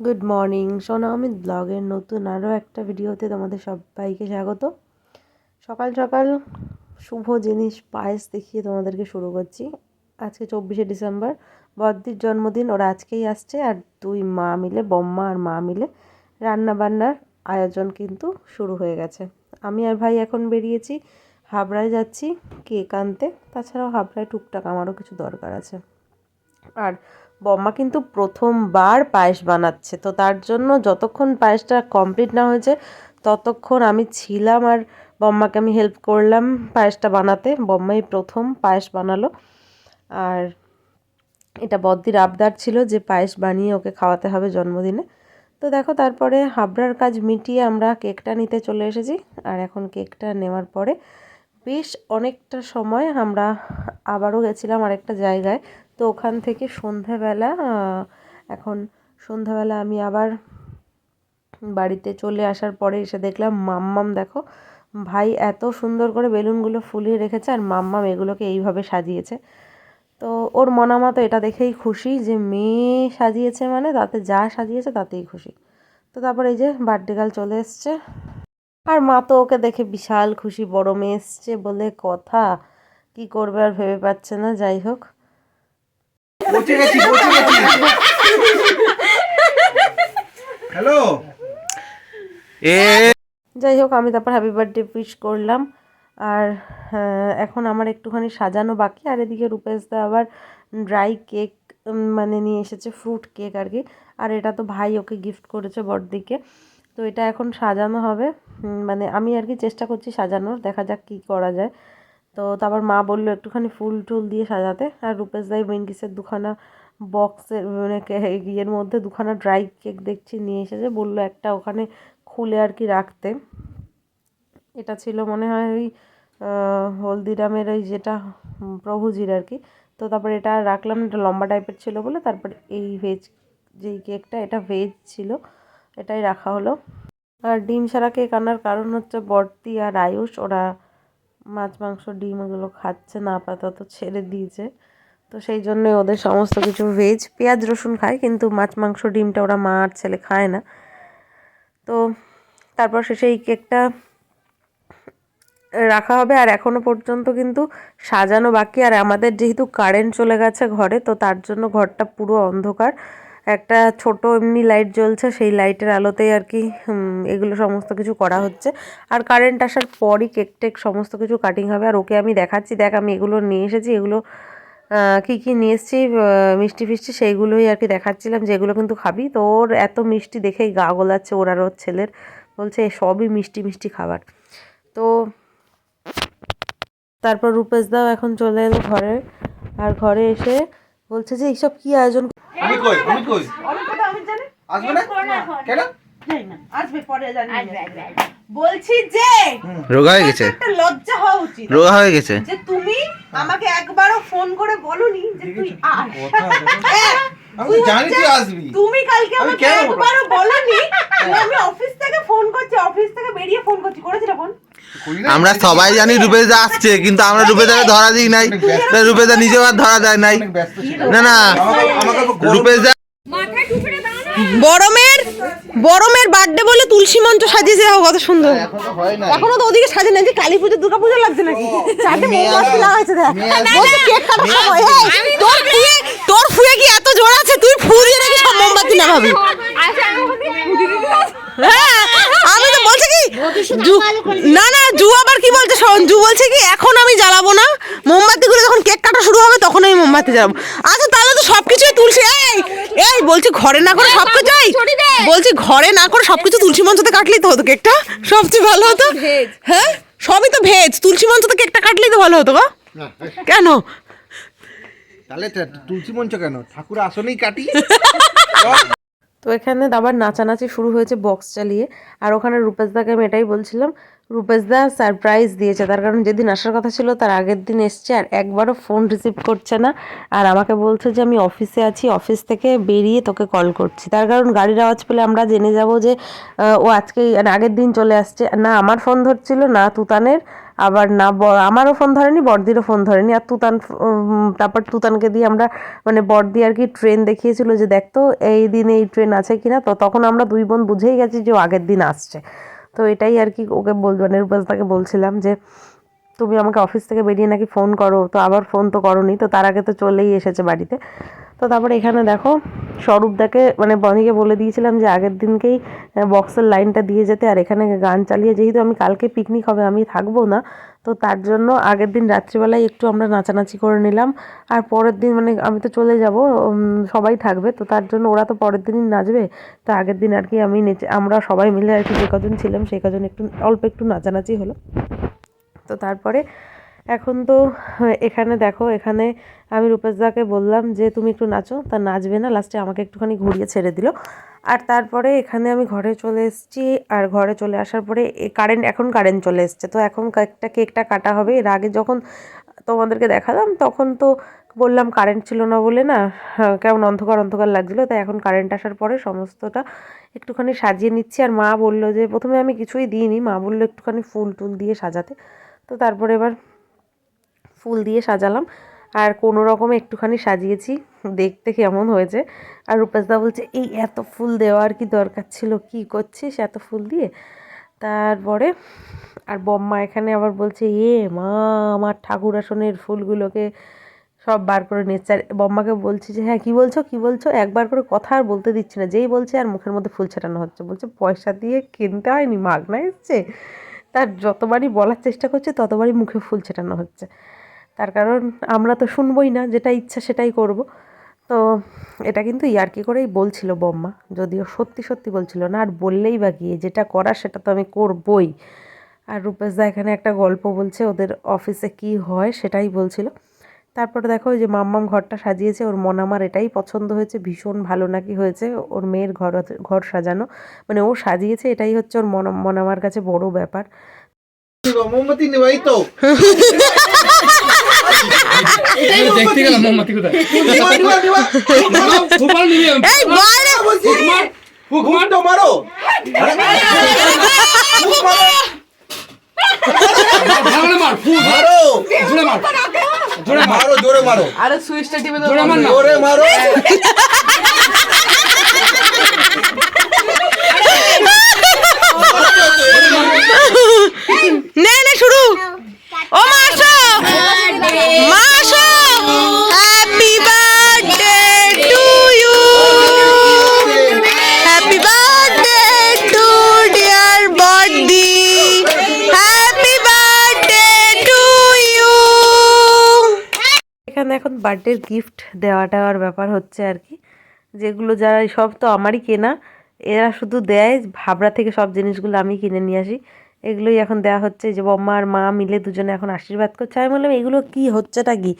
Good morning সোনা অমিত ব্লগের নতুন আরও একটা ভিডিওতে তোমাদের সবাইকে স্বাগত। সকাল সকাল শুভ জিনিস, পায়েস দেখিয়ে তোমাদেরকে শুরু করছি। আজকে চব্বিশে ডিসেম্বর বদ্দির জন্মদিন, ওরা আজকেই আসছে আর দুই মা মিলে, বম্মা আর মা মিলে রান্না বান্নার আয়োজন কিন্তু শুরু হয়ে গেছে। আমি আর ভাই এখন বেরিয়েছি, হাবড়ায় যাচ্ছি, কেক আনতে। তাছাড়াও হাবড়ায় টুকটাক আমারও কিছু দরকার আছে। আর বম্মা কিন্তু প্রথমবার পায়েস বানাচ্ছে। তো তার জন্য যতক্ষণ পায়েসটা কমপ্লিট না হয়েছে, ততক্ষণ আমি ছিলাম আর বম্মাকে আমি হেল্প করলাম পায়েসটা বানাতে। বম্মাই প্রথম পায়েস বানালো। আর এটা বদ্দির আবদার ছিল যে পায়েস বানিয়ে ওকে খাওয়াতে হবে জন্মদিনে। তো দেখো, তারপরে হাবড়ার কাজ মিটিয়ে আমরা কেকটা নিতে চলে এসেছি। আর এখন কেকটা নেওয়ার পরে বেশ অনেকটা সময় আমরা আবারও গেছিলাম আরেকটা জায়গায়। তো ওখান থেকে সন্ধ্যাবেলা এখন সন্ধ্যাবেলা আমি আবার বাড়িতে চলে আসার পরে এসে দেখলাম মাম্মাম দেখো, ভাই এত সুন্দর করে বেলুনগুলো ফুলিয়ে রেখেছে আর মাম্মাম এগুলোকে এইভাবে সাজিয়েছে। তো ওর মনামতো এটা দেখেই খুশি যে মেয়ে সাজিয়েছে মানে তাতে যা সাজিয়েছে তাতেই খুশি। তো তারপর এই যে বার্থডে গার্ল চলে এসছে। আর মা তো ওকে দেখে বিশাল খুশি, বড় মেয়ে এসছে বলে কথা, কি করবে আর ভেবে পাচ্ছে না, যাই হোক। পৌঁছে গেছি পৌঁছে গেছি। হ্যালো? এ যাই হোক আমি তারপর হ্যাপি বার্থডে উইশ করলাম। আর এখন আমার একটুখানি সাজানো বাকি আর এদিকে রূপেশদা আবার ড্রাই কেক মানে নিয়ে এসেছে ফ্রুট কেক আর কি। আর এটা তো ভাই ওকে গিফট করেছে বড়দিকে। তো এটা এখন সাজানো হবে। মানে আমি আর কি চেষ্টা করছি সাজানোর দেখা যাক কী করা যায়। তো তারপর মা বলল একটুখানি ফুল টুল দিয়ে সাজাতে। আর রূপেশ দাই উইঙ্কিসের দুখানা বক্সের মানে ইয়ের মধ্যে দুখানা ড্রাই কেক দেখছি নিয়ে এসেছে। বলল একটা ওখানে খুলে আর কি রাখতে। এটা ছিল মনে হয় ওই হলদিরামের ওই যেটা প্রভুজির আর কি। তো তারপর এটা রাখলাম এটা লম্বা টাইপের ছিল বলে। তারপর এই ভেজ যেই কেকটা এটা ভেজ ছিল, এটাই রাখা হলো। আর ডিম সারা কেক আনার কারণ হচ্ছে বর্তি আর আয়ুষ। ওরা মাছ, মাংস, ডিম ওগুলো খাচ্ছে, না আপাতত ছেড়ে দিয়েছে। তো সেই জন্যই ওদের সমস্ত কিছু ভেজ পেঁয়াজ, রসুন খায়, কিন্তু মাছ, মাংস, ডিমটা ওরা মা আর ছেলে খায় না। তো তারপর শেষে এই কেকটা রাখা হবে, আর এখনও পর্যন্ত কিন্তু সাজানো বাকি। আর আমাদের যেহেতু কারেন্ট চলে গেছে ঘরে, তো তার জন্য ঘরটা পুরো অন্ধকার। একটা ছোট এমনি লাইট জ্বলছে, সেই লাইটের আলোতেই আর কি এগুলো সমস্ত কিছু করা হচ্ছে। আর কারেন্ট আসার পরই কেক টেক সমস্ত কিছু কাটিং হবে। আর ওকে আমি দেখাচ্ছি, দেখ আমি এগুলো নিয়ে এসেছি, এগুলো কী কী নিয়ে এসেছি মিষ্টি ফিষ্টি সেইগুলোই আর কি দেখাচ্ছিলাম যে এগুলো কিন্তু খাবি। তো ওর এত মিষ্টি দেখেই গা গোলাচ্ছে ওর আর ওর ছেলের। বলছে, "এ সবই মিষ্টি মিষ্টি খাবার। তো তারপর রূপেশ দাও এখন চলে এলো ঘরে। আর ঘরে এসে বলছে যে, এইসব কি আয়োজন আমি কই? আমি কই? আসবে না? কেন? আসবে পরে জানি। বলছি যে রোগা হয়ে গেছে? একটা লজ্জা হওয়া উচিত। রোগা হয়ে গেছে? যে তুমি আমাকে একবারও ফোন করে বলনি যে তুই আস। হ্যাঁ, আমি জানি তুই আসবি। তুমি কালকে আমাকে একবারও বলনি আমি অফিস থেকে ফোন করছি অফিস থেকে বেরিয়ে ফোন করছি। করেছিল ফোন? করি না? আমরা সবাই জানি রূপেশদা আসছে কিন্তু আমরা রূপেশদাকে ধরা দিই নাই। তাই রূপেশদা নিজেও আর ধরা দেয় নাই। না না। রূপেশদা বড়মের বড়মের বার্থডে বলে তুলসী মঞ্চ সাজিয়েছে দেখো কত সুন্দর। এখনও হয় না এখনও তো ওদিকে সাজে না যে কালী পুজো দুর্গা পুজো লাগছে নাকি? চারটে মোমবাতি লাগাইছে দেখ। বলছে কেক কাটার সময়। এই, তোর ফুয়ে তোর ফুয়ে কি এত জোর আছে? তুই ফু দিয়ে নাকি সব মোমবাতি লাগাবি আমি তো বলছি কি জু- না না জু আবার কি বলছে শোন জু বলছে কি? এখন আমি জ্বালাবো না মোমবাতিগুলো যখন কেক কাটা শুরু হবে তখন আমি মোমবাতি জ্বালাবো আচ্ছা তাহলে তো সবকিছুই তুলসী এই এই বলছি ঘরে না করে সব সবকিছুই বলছি ঘরে না করে সবকিছু তুলসী মঞ্চতে কাটলেই তো হতো কেকটা সবচেয়ে ভালো হতো হ্যাঁ সবই তো ভেজ তুলসী মঞ্চতে কেকটা কাটলেই তো ভালো হতো গো। কেন? তাহলে তুলসী মঞ্চ কেন? ঠাকুর আসলেই কাটি। তো এখানে আবার নাচানাচি শুরু হয়েছে বক্স চালিয়ে। আর ওখানে রূপেশদাকে আমি এটাই বলছিলাম, রূপেশদা সারপ্রাইজ দিয়েছে। তার কারণ যেদিন আসার কথা ছিল, তার আগের দিন এসছে আর একবারও ফোন রিসিভ করছে না। আর আমাকে বলছে যে, আমি অফিসে আছি অফিস থেকে বেরিয়ে তোকে কল করছি। তার কারণ গাড়ির আওয়াজ পেলে আমরা জেনে যাব যে ও আজকে মানে আগের দিন চলে আসছে। না, আমার ফোন ধরছিল, না তুতানের। আবার না আমারও ফোন ধরেনি বড়দিরও ফোন ধরেনি। আর তুতান তারপর তুতানকে দিয়ে আমরা মানে বড়দি আর কি ট্রেন দেখিয়েছিল যে দেখতো এই দিনে এই ট্রেন আছে কিনা? তো তখন আমরা দুই বোন বুঝেই গেছি যে আগের দিন আসছে। তো এটাই আর কি ওকে বল মানে রূপাসদাকে বলছিলাম যে, তুমি আমাকে অফিস থেকে বেরিয়ে নাকি ফোন করো? তো আবার ফোন তো করোনি, তো তার আগে তো চলেই এসেছে বাড়িতে। তো তারপরে এখানে দেখো স্বরূপদাকে মানে বনিকে বলে দিয়েছিলাম যে আগের দিনকেই বক্সের লাইনটা দিয়ে যেতে, আর এখানে গান চালিয়ে, যেহেতু আমি কালকে পিকনিক হবে, আমি থাকব না, তো তার জন্য আগের দিন রাত্রিবেলায় একটু আমরা নাচানাচি করে নিলাম। আর পরের দিন মানে আমি তো চলে যাব সবাই থাকবে, তো তার জন্য ওরা তো পরের দিনই নাচবে, তো আগের দিন আর কি আমি নেচে, আমরা সবাই মিলে আর কি যে কজন ছিলাম, সেই কজন একটু, অল্প একটু নাচানাচি হলো। তো তারপরে এখন তো এখানে দেখো এখানে আমি রূপেশদাকে বললাম যে তুমি একটু নাচো। তা নাচবে না লাস্টে আমাকে একটুখানি ঘুরিয়ে ছেড়ে দিল। আর তারপরে এখানে আমি ঘরে চলে এসেছি আর ঘরে চলে আসার পরে কারেন্ট এখন কারেন্ট চলে এসছে। তো এখন কেকটা কেকটা কাটা হবে। এর আগে যখন তোমাদেরকে দেখালাম তখন তো বললাম কারেন্ট ছিল না বলে না হ্যাঁ, কেমন অন্ধকার অন্ধকার লাগছিল। তাই এখন কারেন্ট আসার পরে সমস্তটা একটুখানি সাজিয়ে নিচ্ছি। আর মা বলল যে প্রথমে আমি কিছুই দিইনি। মা বলল একটুখানি ফুল টুল দিয়ে সাজাতে। তো তারপরে এবার ফুল দিয়ে সাজালাম। আর কোনো রকমে একটুখানি সাজিয়েছি। দেখতে কেমন হয়েছে। আর রূপেশদা বলছে, এই এত ফুল দেওয়ার কি দরকার ছিল? কি করছিস এত ফুল দিয়ে? তারপরে, আর বম্মা এখানে আবার বলছে, এ মা, আমার ঠাকুর আসনের ফুলগুলোকে সব বার করে নিচ্ছে। আর বম্মাকে বলছি যে হ্যাঁ কী বলছো কী বলছো? একবার করে কথা আর বলতে দিচ্ছি না। যেই বলছে আর মুখের মধ্যে ফুল ছেটানো হচ্ছে। বলছে, পয়সা দিয়ে কিনতে হয়নি, মাগনা এসছে? তার যতবারই বলার চেষ্টা করছে, ততবারই মুখে ফুল ছেটানো হচ্ছে। তার কারণ আমরা তো শুনবই না যেটা ইচ্ছা সেটাই করব। তো এটা কিন্তু ইয়ার্কি করেই বলছিল বম্মা যদিও সত্যি সত্যি বলছিল না আর বললেই বা কি যেটা করার সেটা তো আমি করবই। আর রূপেশদা এখানে একটা গল্প বলছে ওদের অফিসে কি হয় সেটাই বলছিল। তারপরে দেখো ওই যে মাম্মাম ঘরটা সাজিয়েছে ওর মন আমার এটাই পছন্দ হয়েছে ভীষণ ভালো নাকি হয়েছে ওর মেয়ের ঘর ঘর সাজানো। মানে ও সাজিয়েছে এটাই হচ্ছে ওর মন মন আমার কাছে বড় ব্যাপার। মোমবাতি নেবাই তো। দেখতে গেলাম মোমবাতি কোথায়? নিবি বলছি, ফুকমার ফুকমারটা মারো। মারো, জোরে মার। আরে সুইচটা টিপে জোরে মার জোরে মারো। এখানে এখন বার্থডের গিফট দেওয়া দেওয়ার ব্যাপার হচ্ছে আর কি। যেগুলো যারা, সব তো আমারই কেনা। এরা শুধু দেয় ভাবরা থেকে সব জিনিসগুলো আমি কিনে নিয়ে আসি। এগুলোই এখন দেওয়া হচ্ছে। যে বম্মা আর মা মিলে দুজনে এখন আশীর্বাদ করছে। আমি বললাম, এগুলো কি হচ্ছেটা কি?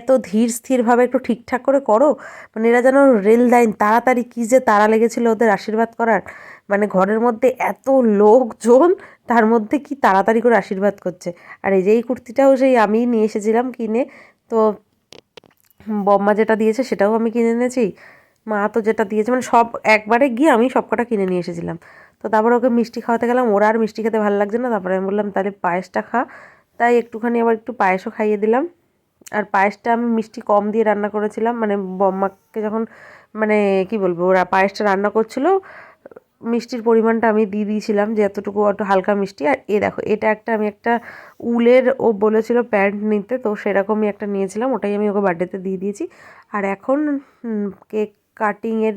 এত ধীর স্থিরভাবে একটু ঠিকঠাক করে করো? মানে এরা যেন রেল লাইন তাড়াতাড়ি কী যে তাড়া লেগেছিলো ওদের আশীর্বাদ করার? মানে ঘরের মধ্যে এত লোকজন, তার মধ্যে কি তাড়াতাড়ি করে আশীর্বাদ করছে? আর এই যে এই কুর্তিটাও সেই আমিই নিয়ে এসেছিলাম কিনে। তো বম্মা যেটা দিয়েছে সেটাও আমি কিনে এনেছি। মা তো যেটা দিয়েছে মানে সব একবারে গিয়ে আমি সব কটা কিনে নিয়ে এসেছিলাম। তো তারপর ওকে মিষ্টি খাওয়াতে গেলাম, ওরা আর মিষ্টি খেতে ভালো লাগছে না। তারপরে আমি বললাম, তাহলে পায়েসটা খা। তাই একটুখানি আবার একটু পায়েসও খাইয়ে দিলাম। আর পায়েসটা আমি মিষ্টি কম দিয়ে রান্না করেছিলাম। মানে বম্মাকে যখন মানে কি বলব, ওরা পায়েসটা রান্না করছিল মিষ্টির পরিমাণটা আমি দিয়ে দিয়েছিলাম যে এতটুকু একটু হালকা মিষ্টি। আর এ দেখো, এটা একটা আমি একটা উলের ও বলেছিল প্যান্ট নিতে, তো সেরকমই একটা নিয়েছিলাম, ওটাই আমি ওকে বার্থডেতে দিয়ে দিয়েছি। আর এখন কেক কাটিংয়ের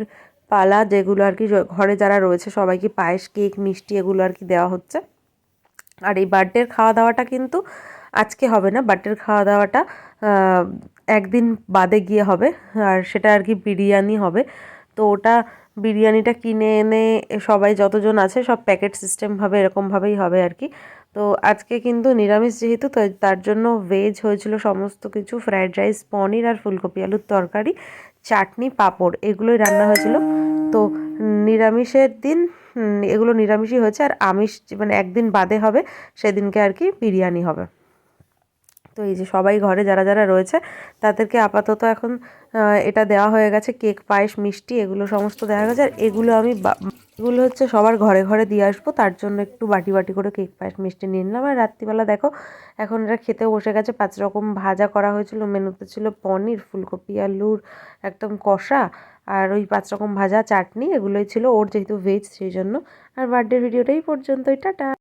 পালা যেগুলো আর কি ঘরে যারা রয়েছে, সবাইকে পায়েস কেক মিষ্টি এগুলো আর কি দেওয়া হচ্ছে। আর এই বার্থডের খাওয়া দাওয়াটা কিন্তু আজকে হবে না বার্থডের খাওয়া দাওয়াটা একদিন বাদে গিয়ে হবে, আর সেটা আর কি বিরিয়ানি হবে। তো ওটা বিরিয়ানিটা কিনে এনে সবাই যতজন আছে সব প্যাকেট সিস্টেমভাবে এরকমভাবেই হবে আর কি। তো আজকে কিন্তু নিরামিষ যেহেতু তার জন্য ভেজ হয়েছিল সমস্ত কিছু ফ্রায়েড রাইস পনির আর ফুলকপি, আলুর তরকারি, চাটনি, পাঁপড়, এগুলোই রান্না হয়েছিল। তো নিরামিষের দিন এগুলো নিরামিষই হয়েছে আর আমিষ মানে একদিন বাদে হবে, সেদিনকে আর কি বিরিয়ানি হবে। তো এই যে সবাই ঘরে যারা যারা রয়েছে, তাদেরকে আপাতত এখন এটা দেওয়া হয়ে গেছে, কেক, পায়েস, মিষ্টি, এগুলো সমস্ত দেওয়া গেছে। আর এগুলো আমি এগুলো হচ্ছে সবার ঘরে ঘরে দিয়ে আসব, তার জন্য একটু বাটি বাটি করে কেক, পায়েস, মিষ্টি নিয়ে নিলাম। আর রাত্রিবেলা দেখো, এখন এরা খেতেও বসে গেছে, পাঁচ রকম ভাজা করা হয়েছিল, মেনুতে ছিল পনির, ফুলকপি, আলুর, একদম কষা, আর ওই পাঁচ রকম ভাজা, চাটনি, এগুলোই ছিল, ওর যেহেতু ভেজ সেই জন্য। আর বার্থডে ভিডিওটাই পর্যন্তই, টাটা।